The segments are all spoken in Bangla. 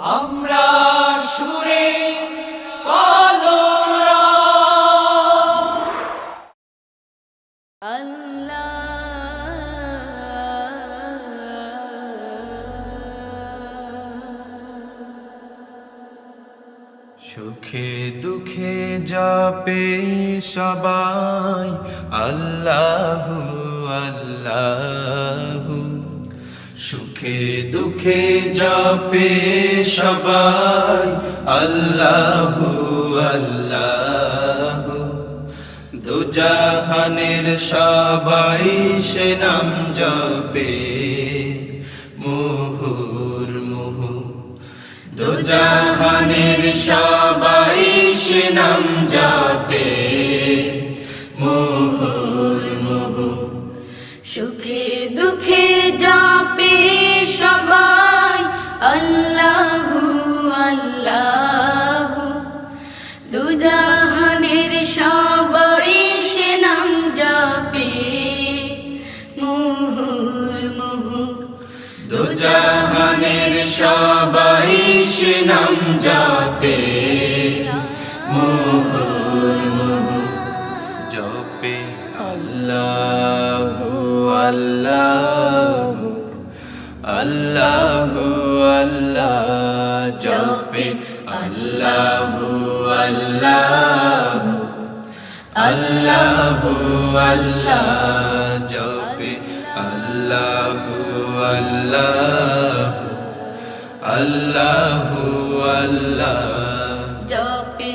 আমরা সুরে সুখে দুঃখে যাবে সবাই আল্লাহ আল্লাহ। সুখে দুঃখে যাবে সবাই, আল্লাহ আল্লাহ। দুজাহানের সবাই সে নাম জপে, মুহুর মুহু। দুজাহানের সবাই সে নাম জপে। সবাই সে নাম জপে। মুহুর মুহু জপে আল্লাহ আল্লাহ আল্লাহ আল্লাহ জপে আল্লাহ আল্লাহ আল্লাহ আল্লাহ জপে আল্লাহ আল্লাহ আল্লাহ আল্লাহ। জপে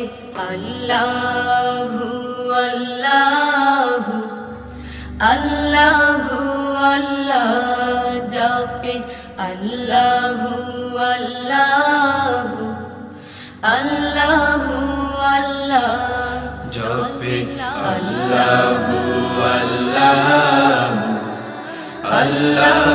আল্লাহু আল্লাহু। আল্লাহু আল্লাহ। জপে আল্লাহু আল্লাহু। আল্লাহু আল্লাহ। জপে আল্লাহ আল্লাহ। আল্লাহ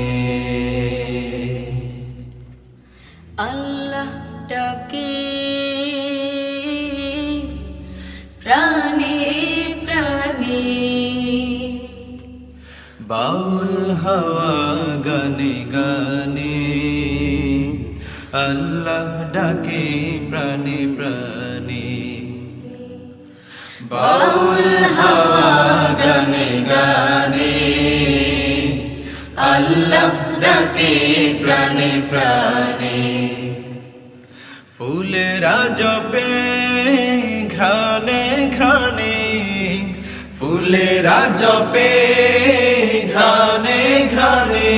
হাওয়া গানে গানে। আল্লাহ ডাকে প্রাণে প্রাণে। বাউল হাওয়া গানে গানে। আল্লাহ ডাকে প্রাণে প্রাণে। ফুলেরা জপে ঘ্রাণে ঘ্রাণে ফুলেরা জপে ঘ্রাণে ঘ্রাণে,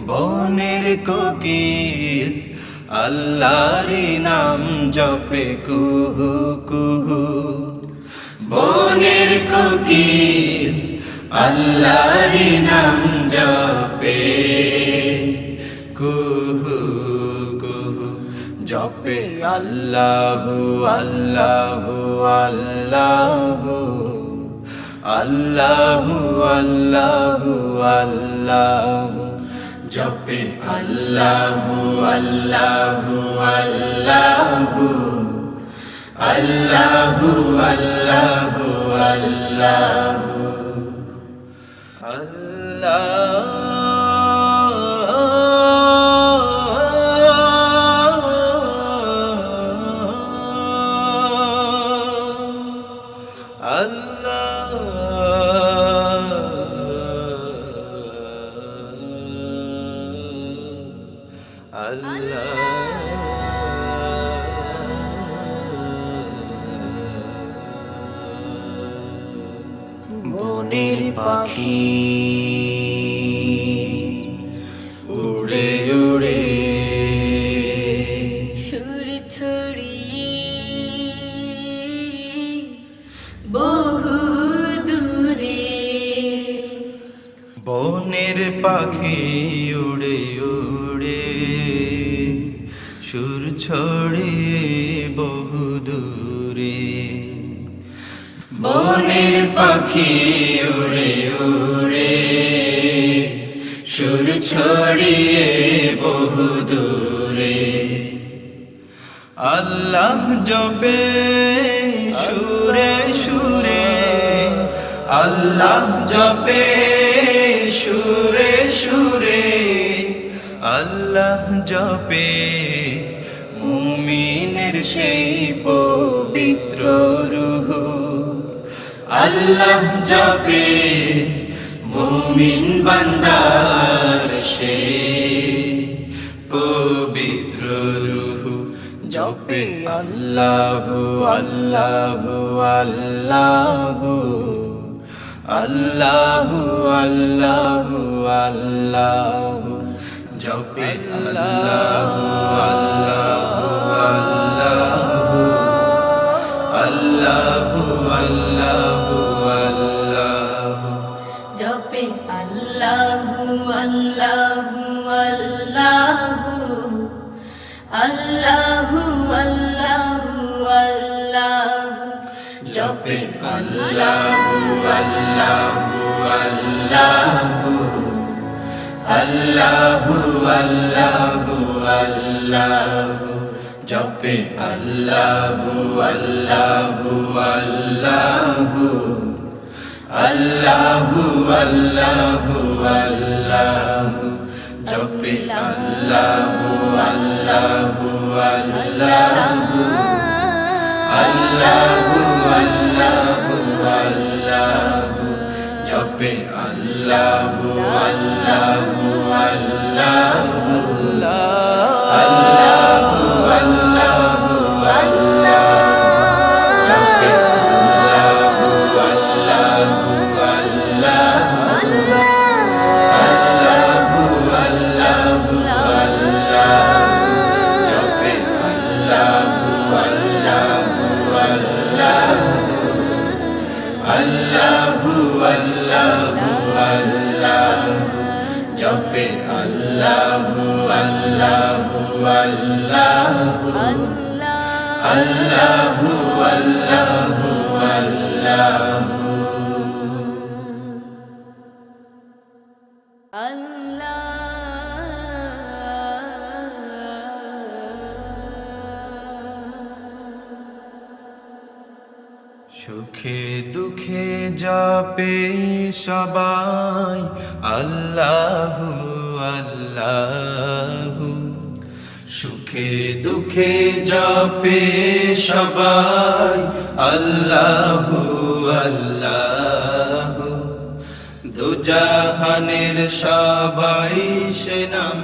বনের কোকিল আল্লাহরি নাম জপে, কুহু কুহু। বনের কোকিল আল্লাহরি নাম জপে, কুহু কুহু। জপে আল্লাহু আল্লাহু আল্লাহু। আল্লাহু আল্লাহু আল্লাহু। জপে আল্লাহু আল্লাহু আল্লাহু। আল্লাহু আল্লাহু আল্লাহু। আল্লাহ মনের পাখি। উড়ে উড়ে। সুর ছড়িয়ে বহু দূরে বনের পাখি উড়ে উড়ে। সুর ছড়িয়ে বহু দূরে। বনের পাখি উড়ে উড়ে। সুর ছড়িয়ে বহুদূরে আল্লাহ জবে সুরে সুরে। আল্লাহ জবে সুরে সুরে। আল্লাহ জবে মুমিনের সেই পবিত্র রুহ। আল্লাহ জবে মুমিন বান্দার সেই পবিত্র রুহ জপে, আল্লাহ আল্লাহ আল্লাহ। আল্লাহ আল্লাহ আল্লাহ। জপে, আল্লাহ আল্লাহ আল্লাহ। আল্লাহ আল্লাহু আল্লাহু আল্লাহু আল্লাহু আল্লাহু আল্লাহু। জপে আল্লাহু আল্লাহু আল্লাহু। আল্লাহু আল্লাহু আল্লাহু। জপে আল্লাহু আল্লাহু আল্লাহু। আল্লাহু আল্লাহু আল্লাহু। জপে আল্লাহু আল্লাহু আল্লাহু। আল্লাহু আল্লাহু আল্লাহু। জপে আল্লাহু আল্লাহু। আল্লাহু আল্লাহু আল্লাহু আল্লাহু আল্লাহু আল্লাহু সুখে দুঃখে যাপে সবাই আল্লাহু। আল্লাহু সুখে দুঃখে যাপে সবাই। আল্লাহ আল্লাহ দুজাহানের সবাই সে নাম